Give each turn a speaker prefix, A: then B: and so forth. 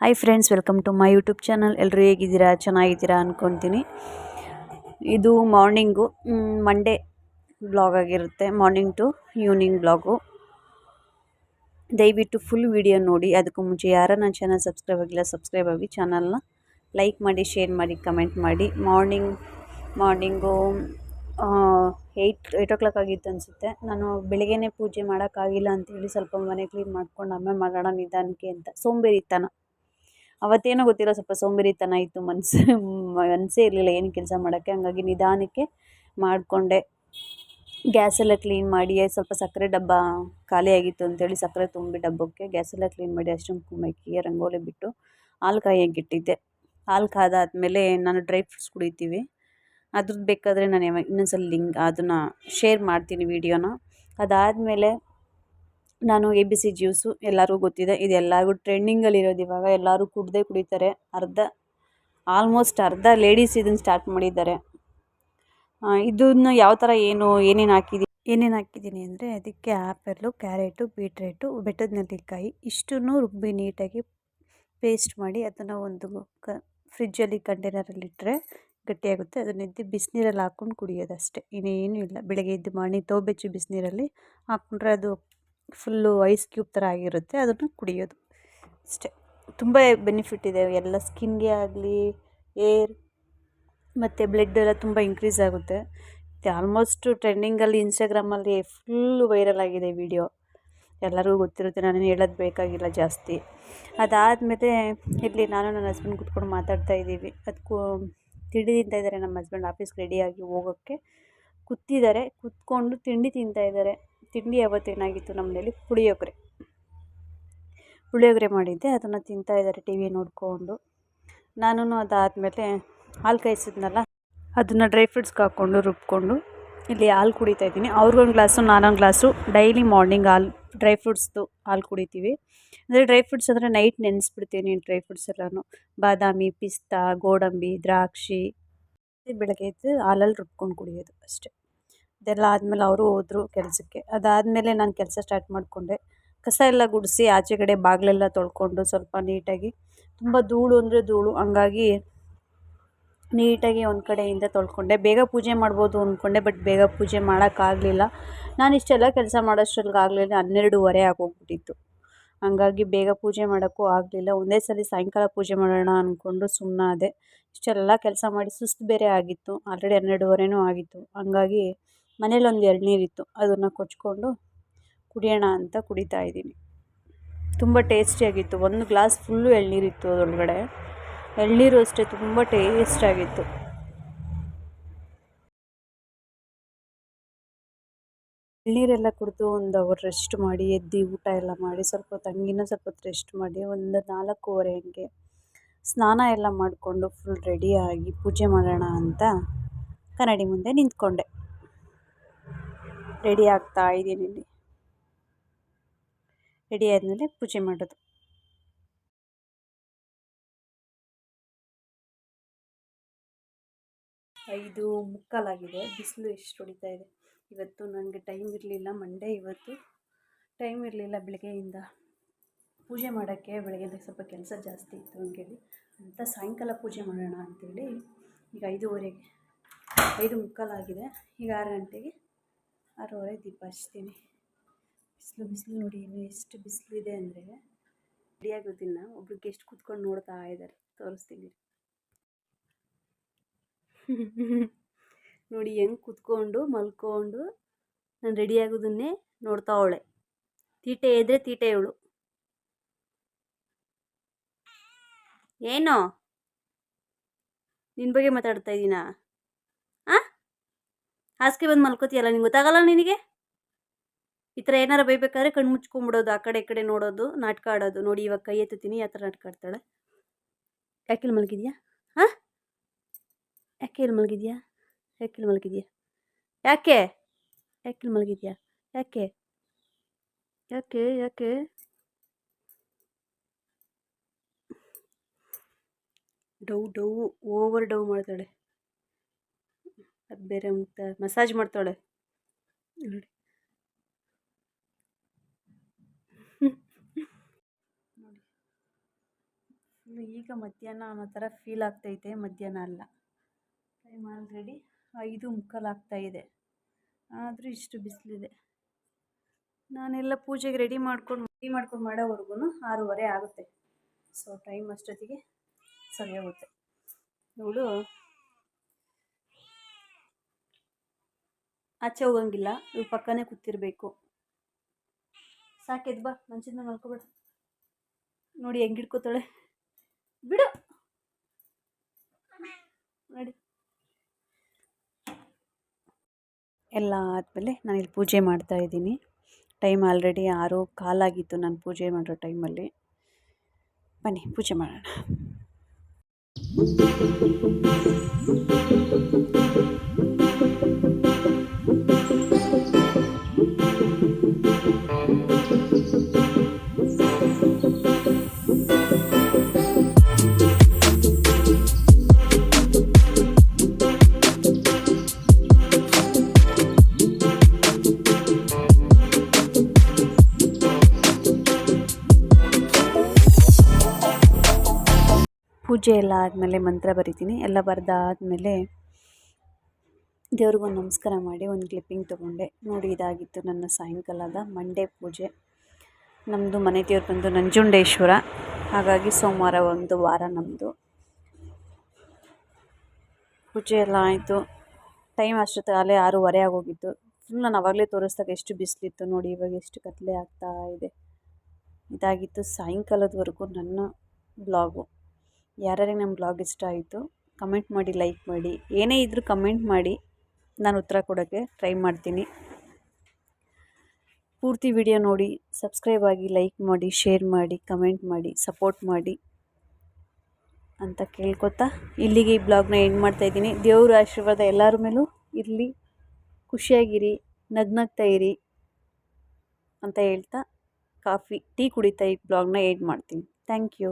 A: Hi friends welcome to my YouTube channel ಎಲ್ಲರೂ ಹೇಗಿದ್ದೀರಾ? ಚೆನ್ನಾಗಿದ್ದೀರಾ ಅಂದ್ಕೊತೀನಿ ಇದು ಮಾರ್ನಿಂಗು ಮಂಡೇ ಬ್ಲಾಗ್ ಆಗಿರುತ್ತೆ. ಮಾರ್ನಿಂಗ್ ಟು ಈವ್ನಿಂಗ್ ಬ್ಲಾಗು ದಯವಿಟ್ಟು ಫುಲ್ ವಿಡಿಯೋ ನೋಡಿ. ಅದಕ್ಕೂ ಮುಂಚೆ ಯಾರ ನನ್ನ ಚಾನಲ್ ಸಬ್ಸ್ಕ್ರೈಬ್ ಆಗಿಲ್ಲ ಸಬ್ಸ್ಕ್ರೈಬ್ ಆಗಿ ಚಾನಲ್ನ ಲೈಕ್ ಮಾಡಿ ಶೇರ್ ಮಾಡಿ ಕಮೆಂಟ್ ಮಾಡಿ. Morning morning eight eight o'clock ಆಗಿತ್ತು ಅನಿಸುತ್ತೆ. ನಾನು ಬೆಳಿಗ್ಗೆನೇ ಪೂಜೆ ಮಾಡೋಕ್ಕಾಗಿಲ್ಲ ಅಂತೇಳಿ ಸ್ವಲ್ಪ ಮನೆ ಕ್ಲೀನ್ ಮಾಡ್ಕೊಂಡು ಆಮೇಲೆ ಮಾಡೋಣ ನಿಧಾನಕ್ಕೆ ಅಂತ. ಸೋಂಬೇರಿತನ. ಅವತ್ತೇನೋ ಗೊತ್ತಿಲ್ಲ, ಸ್ವಲ್ಪ ಸೋಂಬೇರಿತನ ಇತ್ತು ಮನಸ್ಸು ಮನಸ್ಸೇ ಇರಲಿಲ್ಲ ಏನು ಕೆಲಸ ಮಾಡೋಕ್ಕೆ. ಹಂಗಾಗಿ ನಿಧಾನಕ್ಕೆ ಮಾಡಿಕೊಂಡೆ. ಗ್ಯಾಸೆಲ್ಲ ಕ್ಲೀನ್ ಮಾಡಿ, ಸ್ವಲ್ಪ ಸಕ್ಕರೆ ಡಬ್ಬ ಖಾಲಿಯಾಗಿತ್ತು ಅಂತೇಳಿ ಸಕ್ಕರೆ ತುಂಬಿ ಡಬ್ಬಕ್ಕೆ ಗ್ಯಾಸೆಲ್ಲ ಕ್ಲೀನ್ ಮಾಡಿ ಅಷ್ಟು ಕುಂಬಕ್ಕಿಗೆ ರಂಗೋಲಿ ಬಿಟ್ಟು ಹಾಲು ಕಾಯೋಕೆ ಇಟ್ಟಿದ್ದೆ. ಹಾಲು ಕಾದಾದಮೇಲೆ ನಾನು ಡ್ರೈ ಫ್ರೂಟ್ಸ್ ಕುಡಿತೀವಿ. ಅದ್ರದ್ದು ಬೇಕಾದರೆ ನಾನು ಇನ್ನೊಂದ್ಸಲ ಲಿಂಕ್ ಅದನ್ನು ಶೇರ್ ಮಾಡ್ತೀನಿ ವೀಡಿಯೋನ. ಅದಾದಮೇಲೆ ನಾನು ಎ ಬಿ ಸಿ ಜ್ಯೂಸು ಎಲ್ಲರಿಗೂ ಗೊತ್ತಿದೆ. ಇದು ಎಲ್ಲರಿಗೂ ಟ್ರೆಂಡಿಂಗಲ್ಲಿರೋದು ಇವಾಗ. ಎಲ್ಲರೂ ಕುಡಿದೇ ಕುಡಿತಾರೆ. ಅರ್ಧ ಆಲ್ಮೋಸ್ಟ್ ಅರ್ಧ ಲೇಡೀಸ್ ಇದನ್ನು ಸ್ಟಾರ್ಟ್ ಮಾಡಿದ್ದಾರೆ. ಇದನ್ನು ಯಾವ ಥರ ಏನು, ಏನೇನು ಹಾಕಿದ್ದೀನಿ ಏನೇನು ಹಾಕಿದ್ದೀನಿ ಅಂದರೆ ಅದಕ್ಕೆ ಆ್ಯಪಲ್ಲು ಕ್ಯಾರೆಟು ಬೀಟ್ರೇಟು ಬೆಟ್ಟದ ನೆಲ್ಲಿಕಾಯಿ ಇಷ್ಟನ್ನು ರುಬ್ಬಿ ನೀಟಾಗಿ ಪೇಸ್ಟ್ ಮಾಡಿ ಅದನ್ನು ಒಂದು ಕ ಫ್ರಿಜ್ಜಲ್ಲಿ ಕಂಟೈನರಲ್ಲಿಟ್ಟರೆ ಗಟ್ಟಿಯಾಗುತ್ತೆ. ಅದನ್ನ ಎದ್ದು ಬಿಸಿನೀರಲ್ಲಿ ಹಾಕ್ಕೊಂಡು ಕುಡಿಯೋದು ಅಷ್ಟೇ ಇನ್ನೇನೂ ಇಲ್ಲ. ಬೆಳಗ್ಗೆ ಎದ್ದು ಮಾಡಿ ತೋಬೆಚ್ಚು ಬೆಚ್ಚ ಬಿಸಿನೀರಲ್ಲಿ ಹಾಕ್ಕೊಂಡ್ರೆ ಅದು ಫುಲ್ಲು ಐಸ್ ಕ್ಯೂಬ್ ಥರ ಆಗಿರುತ್ತೆ, ಅದನ್ನು ಕುಡಿಯೋದು. ಅಷ್ಟೇ ತುಂಬ ಬೆನಿಫಿಟ್ ಇದೆ. ಎಲ್ಲ ಸ್ಕಿನ್ಗೆ ಆಗಲಿ, ಏರ್ ಮತ್ತು ಬ್ಲಡ್ ಎಲ್ಲ ತುಂಬ ಇನ್ಕ್ರೀಸ್ ಆಗುತ್ತೆ. ಮತ್ತು ಆಲ್ಮೋಸ್ಟು ಟ್ರೆಂಡಿಂಗಲ್ಲಿ ಇನ್ಸ್ಟಾಗ್ರಾಮಲ್ಲಿ ಫುಲ್ಲು ವೈರಲ್ ಆಗಿದೆ ವಿಡಿಯೋ. ಎಲ್ಲರಿಗೂ ಗೊತ್ತಿರುತ್ತೆ ನಾನು ಹೇಳೋದು ಬೇಕಾಗಿಲ್ಲ ಜಾಸ್ತಿ. ಅದಾದಮೇಲೆ ಇಲ್ಲಿ ನಾನು ನನ್ನ ಹಸ್ಬೆಂಡ್ ಕೂತ್ಕೊಂಡು ಮಾತಾಡ್ತಾ ಇದ್ದೀವಿ. ಅದಕ್ಕೂ ತಿಂಡಿ ತಿಂತಾಯಿದ್ದಾರೆ ನಮ್ಮ ಹಸ್ಬೆಂಡ್ ಆಫೀಸ್ಗೆ ರೆಡಿಯಾಗಿ ಹೋಗೋಕ್ಕೆ ಕೂತಿದ್ದಾರೆ. ಕೂತ್ಕೊಂಡು ತಿಂಡಿ ತಿಂತಾಯಿದ್ದಾರೆ ತಿಂಡಿ ಅವತ್ತೇನಾಗಿತ್ತು ನಮ್ಮ ಪುಳಿಯೋಗರೆ. ಪುಳಿಯೋಗರೆ ಮಾಡಿದ್ದೆ, ಅದನ್ನು ತಿಂತಾಯಿದ್ದಾರೆ ಟಿ ವಿ ನೋಡಿಕೊಂಡು. ನಾನು ಅದಾದಮೇಲೆ ಹಾಲು ಕಾಯಿಸಿದ್ನಲ್ಲ, ಅದನ್ನು ಡ್ರೈ ಫ್ರೂಟ್ಸ್ಗೆ ಹಾಕ್ಕೊಂಡು ರುಬ್ಕೊಂಡು ಇಲ್ಲಿ ಹಾಲು ಕುಡಿತಾ ಇದ್ದೀನಿ. ಅವ್ರಿಗೊಂದು ಗ್ಲಾಸು, ನಾನೊಂದು ಗ್ಲಾಸು ಡೈಲಿ ಮಾರ್ನಿಂಗ್ ಹಾಲು, ಡ್ರೈ ಫ್ರೂಟ್ಸ್ದು ಹಾಲು ಕುಡಿತೀವಿ. ಅಂದರೆ ಡ್ರೈ ಫ್ರೂಟ್ಸ್ ಅಂದರೆ ನೈಟ್ ನೆನೆಸ್ಬಿಡ್ತೀನಿ ಡ್ರೈ ಫ್ರೂಟ್ಸ್ ಎಲ್ಲನೂ. ಬಾದಾಮಿ, ಪಿಸ್ತಾ, ಗೋಡಂಬಿ, ದ್ರಾಕ್ಷಿ. ಬೆಳಗ್ಗೆ ಎದ್ದು ಹಾಲಲ್ಲಿ ರುಬ್ಕೊಂಡು ಕುಡಿಯೋದು ಅಷ್ಟೇ. ಇದೆಲ್ಲ ಆದಮೇಲೆ ಅವರು ಹೋದರು ಕೆಲಸಕ್ಕೆ. ಅದಾದಮೇಲೆ ನಾನು ಕೆಲಸ ಸ್ಟಾರ್ಟ್ ಮಾಡಿಕೊಂಡೆ. ಕಸ ಎಲ್ಲ ಗುಡಿಸಿ ಆಚೆ ಕಡೆ ಬಾಗಿಲೆಲ್ಲ ತೊಳ್ಕೊಂಡು ಸ್ವಲ್ಪ ನೀಟಾಗಿ, ತುಂಬ ಧೂಳು ಅಂದರೆ ಧೂಳು, ಹಂಗಾಗಿ ನೀಟಾಗಿ ಒಂದು ಕಡೆಯಿಂದ ತೊಳ್ಕೊಂಡೆ. ಬೇಗ ಪೂಜೆ ಮಾಡ್ಬೋದು ಅಂದ್ಕೊಂಡೆ ಬಟ್ ಬೇಗ ಪೂಜೆ ಮಾಡೋಕ್ಕಾಗಲಿಲ್ಲ ನಾನು ಇಷ್ಟೆಲ್ಲ ಕೆಲಸ ಮಾಡೋಷ್ಟ್ರಲ್ಲಿಗಾಗಲಿಲ್ಲ ಆಗಲಿಲ್ಲ, ಹನ್ನೆರಡೂವರೆ ಆಗೋಗ್ಬಿಟ್ಟಿತ್ತು. ಹಂಗಾಗಿ ಬೇಗ ಪೂಜೆ ಮಾಡೋಕ್ಕೂ ಆಗಲಿಲ್ಲ. ಒಂದೇ ಸಲ ಸಾಯಂಕಾಲ ಪೂಜೆ ಮಾಡೋಣ ಅಂದ್ಕೊಂಡು ಸುಮ್ಮನಾದೆ ಇಷ್ಟೆಲ್ಲ ಕೆಲಸ ಮಾಡಿ ಸುಸ್ತು ಬೇರೆ ಆಗಿತ್ತು. ಆಲ್ರೆಡಿ ಹನ್ನೆರಡೂವರೆನೂ ಆಗಿತ್ತು. ಹಂಗಾಗಿ ಮನೇಲೊಂದು ಎಳ್ನೀರಿತ್ತು ಅದನ್ನು ಕೊಚ್ಕೊಂಡು ಕುಡಿಯೋಣ ಅಂತ ಕುಡಿತಾ ಇದ್ದೀನಿ. ತುಂಬ ಟೇಸ್ಟಿಯಾಗಿತ್ತು ಒಂದು ಗ್ಲಾಸ್ ಫುಲ್ಲು ಎಳನೀರಿತ್ತು ಅದರೊಳಗಡೆ. ಎಳನೀರು ಅಷ್ಟೇ ತುಂಬ ಟೇಸ್ಟಾಗಿತ್ತು ಎಳ್ನೀರೆಲ್ಲ ಕುಡಿದು ಒಂದು ಅವರ್ ರೆಸ್ಟ್ ಮಾಡಿ, ಎದ್ದು ಊಟ ಎಲ್ಲ ಮಾಡಿ, ಸ್ವಲ್ಪ ಹೊತ್ತು ಹಂಗಿನ ಸ್ವಲ್ಪ ರೆಸ್ಟ್ ಮಾಡಿ, ಒಂದು ನಾಲ್ಕೂವರೆ ಹಂಗೆ ಸ್ನಾನ ಎಲ್ಲ ಮಾಡಿಕೊಂಡು ಫುಲ್ ರೆಡಿಯಾಗಿ ಪೂಜೆ ಮಾಡೋಣ ಅಂತ ಕನ್ನಡಿ ಮುಂದೆ ನಿಂತ್ಕೊಂಡೆ. ರೆಡಿ ಆಗ್ತಾ ಇದ್ದೀನಿ ಇಲ್ಲಿ. ರೆಡಿ ಆದಮೇಲೆ ಪೂಜೆ ಮಾಡೋದು. ಐದು ಮುಕ್ಕಾಲಾಗಿದೆ, ಬಿಸಿಲು ಎಷ್ಟು ಹೊಡಿತಾ ಇದೆ. ಇವತ್ತು ನನಗೆ ಟೈಮ್ ಇರಲಿಲ್ಲ ಮಂಡೇ ಇವತ್ತು. ಟೈಮ್ ಇರಲಿಲ್ಲ ಬೆಳಗ್ಗೆಯಿಂದ. ಪೂಜೆ ಮಾಡೋಕ್ಕೆ ಬೆಳಗ್ಗೆ ಸ್ವಲ್ಪ ಕೆಲಸ ಜಾಸ್ತಿ ಇತ್ತು ಅಂತೇಳಿ ಅಂತ ಸಾಯಂಕಾಲ ಪೂಜೆ ಮಾಡೋಣ ಅಂಥೇಳಿ ಈಗ ಐದೂವರೆಗೆ, ಐದು ಮುಕ್ಕಾಲಾಗಿದೆ. ಈಗ ಆರು ಗಂಟೆಗೆ ಆರೂವರೆ ದೀಪ ಹಚ್ತೀನಿ. ಬಿಸಿಲು ಬಿಸಿಲು ನೋಡಿ ಎಷ್ಟು ಬಿಸಿಲಿದೆ ಅಂದರೆ ರೆಡಿಯಾಗೋದಿನ್ನ ಒಬ್ರು ಗೆಸ್ಟ್ ಕೂತ್ಕೊಂಡು ನೋಡ್ತಾ ಇದ್ದಾರೆ ತೋರಿಸ್ತೀನಿ. ನೋಡಿ ಹೆಂಗೆ ಕೂತ್ಕೊಂಡು, ಮಲ್ಕೊಂಡು ನಾನು ರೆಡಿಯಾಗೋದನ್ನೇ ನೋಡ್ತಾವಳೆ ತೀಟೆ ಇದ್ದರೆ ತೀಟೆ ಇವಳು. ಏನು? ನಿನ್ನ ಬಗ್ಗೆ ಮಾತಾಡ್ತಾ ಇದ್ದೀನಾ ಹಾಸಿಗೆ ಬಂದು ಮಲ್ಕೋತೀಯಲ್ಲ, ನಿಂಗೆ ಗೊತ್ತಾಗಲ್ಲ ನಿನಗೆ? ಈ ಥರ ಏನಾರು ಬೈಬೇಕಾದ್ರೆ ಕಣ್ಣು ಮುಚ್ಕೊಂಡ್ಬಿಡೋದು ಆ ಕಡೆ ಈ ಕಡೆ ನೋಡೋದು, ನಾಟಕ ಆಡೋದು. ನೋಡಿ ಇವಾಗ ಕೈ ಎತ್ತುತ್ತೀನಿ ಆ ಥರ ನಾಟಕ ಆಡ್ತಾಳೆ. ಯಾಕೆ ಮಲಗಿದ್ಯಾ? ಹಾಂ? ಯಾಕೆ ಇಲ್ಲಿ ಮಲಗಿದ್ಯಾ? ಯಾಕೆ ಇಲ್ಲಿ ಮಲಗಿದ್ಯಾ? ಯಾಕೆ? ಯಾಕೆ ಇಲ್ಲಿ ಮಲಗಿದ್ಯಾ? ಯಾಕೆ? ಯಾಕೆ? ಯಾಕೆ? ಡೌ ಡೌ, ಓವರ್ ಡೌ ಮಾಡ್ತಾಳೆ. ಅದು ಬೇರೆ ಮುಕ್ತ ಮಸಾಜ್ ಮಾಡ್ತಾಳೆ. ನೋಡಿ. ನೋಡಿ. ಈಗ ಮಧ್ಯಾಹ್ನ ಅನ್ನೋ ಥರ ಫೀಲ್ ಆಗ್ತೈತೆ, ಮಧ್ಯಾಹ್ನ ಅಲ್ಲ. ಟೈಮ್ ಆಲ್ರೆಡಿ ಐದು ಮುಕ್ಕಾಲು ಇದೆ. ಆದರೂ ಇಷ್ಟು ಬಿಸಿಲಿದೆ. ನಾನೆಲ್ಲ ಪೂಜೆಗೆ ರೆಡಿ ಮಾಡ್ಕೊಂಡು ರೆಡಿ ಮಾಡ್ಕೊಂಡು ಮಾಡೋವರೆಗೂ ಆರೂವರೆ ಆಗುತ್ತೆ. ಸೊ ಟೈಮ್ ಅಷ್ಟೊತ್ತಿಗೆ ಸರಿ ಹೋಗುತ್ತೆ ಇವಳು ಆಚೆ ಹೋಗಂಗಿಲ್ಲ ಇವ್ ಪಕ್ಕನೇ ಕೂತಿರ್ಬೇಕು. ಸಾಕೆದ್ ಬಾ ಮಂಚದ ಮೇಲೆ ನೋಡಿ ಹೆಂಗ್ ಹಿಡ್ಕೋತಾಳೆ. ಬಿಡು. ನೋಡಿ. ಎಲ್ಲ ಆದಮೇಲೆ ಇಲ್ಲಿ ಪೂಜೆ ಮಾಡ್ತಾ ಇದ್ದೀನಿ. ಟೈಮ್ ಆಲ್ರೆಡಿ ಆರು, ಕಾಲಾಗಿತ್ತು ನಾನು ಪೂಜೆ ಮಾಡೋ ಟೈಮಲ್ಲಿ. ಬನ್ನಿ, ಪೂಜೆ ಮಾಡೋಣ. ಪೂಜೆ ಎಲ್ಲ ಆದಮೇಲೆ ಮಂತ್ರ ಬರಿತೀನಿ. ಎಲ್ಲ ಬರೆದಾದ್ಮೇಲೆ ದೇವ್ರಿಗೊಂದು ನಮಸ್ಕಾರ ಮಾಡಿ ಒಂದು ಕ್ಲಿಪ್ಪಿಂಗ್ ತೊಗೊಂಡೆ. ನೋಡಿ ಇದಾಗಿತ್ತು ನನ್ನ ಸಾಯಂಕಾಲದ ಮಂಡೇ ಪೂಜೆ. ನಮ್ಮದು ಮನೆ ದೇವ್ರು ಬಂದು ನಂಜುಂಡೇಶ್ವರ. ಹಾಗಾಗಿ ಸೋಮವಾರ ಒಂದು ವಾರ ನಮ್ಮದು ಪೂಜೆ ಎಲ್ಲ ಆಯಿತು. ಟೈಮ್ ಅಷ್ಟೊತ್ತಿಗೆ ಅಲ್ಲೇ ಆರೂವರೆ ಆಗೋಗಿತ್ತು. ಫುಲ್ ನಾನು ಅವಾಗಲೇ ತೋರಿಸ್ದಾಗ ಎಷ್ಟು ಬಿಸಿಲಿತ್ತು ನೋಡಿ, ಇವಾಗ ಎಷ್ಟು ಕತ್ತಲೆ ಆಗ್ತಾ ಇದೆ. ಇದಾಗಿತ್ತು ಸಾಯಂಕಾಲದವರೆಗೂ ನನ್ನ ಬ್ಲಾಗು. ಯಾರ್ಯಾರಿಗೆ ನಮ್ಮ ಬ್ಲಾಗ್ ಇಷ್ಟ ಆಯಿತು ಕಮೆಂಟ್ ಮಾಡಿ ಲೈಕ್ ಮಾಡಿ. ಏನೇ ಇದ್ದರೂ ಕಮೆಂಟ್ ಮಾಡಿ. ನಾನು ಉತ್ತರ ಕೊಡೋಕ್ಕೆ ಟ್ರೈ ಮಾಡ್ತೀನಿ. ಪೂರ್ತಿ ವಿಡಿಯೋ ನೋಡಿ ಸಬ್ಸ್ಕ್ರೈಬ್ ಆಗಿ ಲೈಕ್ ಮಾಡಿ ಶೇರ್ ಮಾಡಿ ಕಮೆಂಟ್ ಮಾಡಿ ಸಪೋರ್ಟ್ ಮಾಡಿ ಅಂತ ಕೇಳ್ಕೊತಾ ಇಲ್ಲಿಗೆ ಈ ಬ್ಲಾಗ್ನ ಎಂಡ್ ಮಾಡ್ತಾಯಿದ್ದೀನಿ ದೇವರ ಆಶೀರ್ವಾದ ಎಲ್ಲರ ಮೇಲೂ ಇರಲಿ. ಖುಷಿಯಾಗಿರಿ, ನಗ್ನಗ್ತಾ ಇರಿ ಅಂತ ಹೇಳ್ತಾ ಕಾಫಿ, ಟೀ ಕುಡಿತಾ ಈ ಬ್ಲಾಗ್ನ ಎಂಡ್ ಮಾಡ್ತೀನಿ. Thank you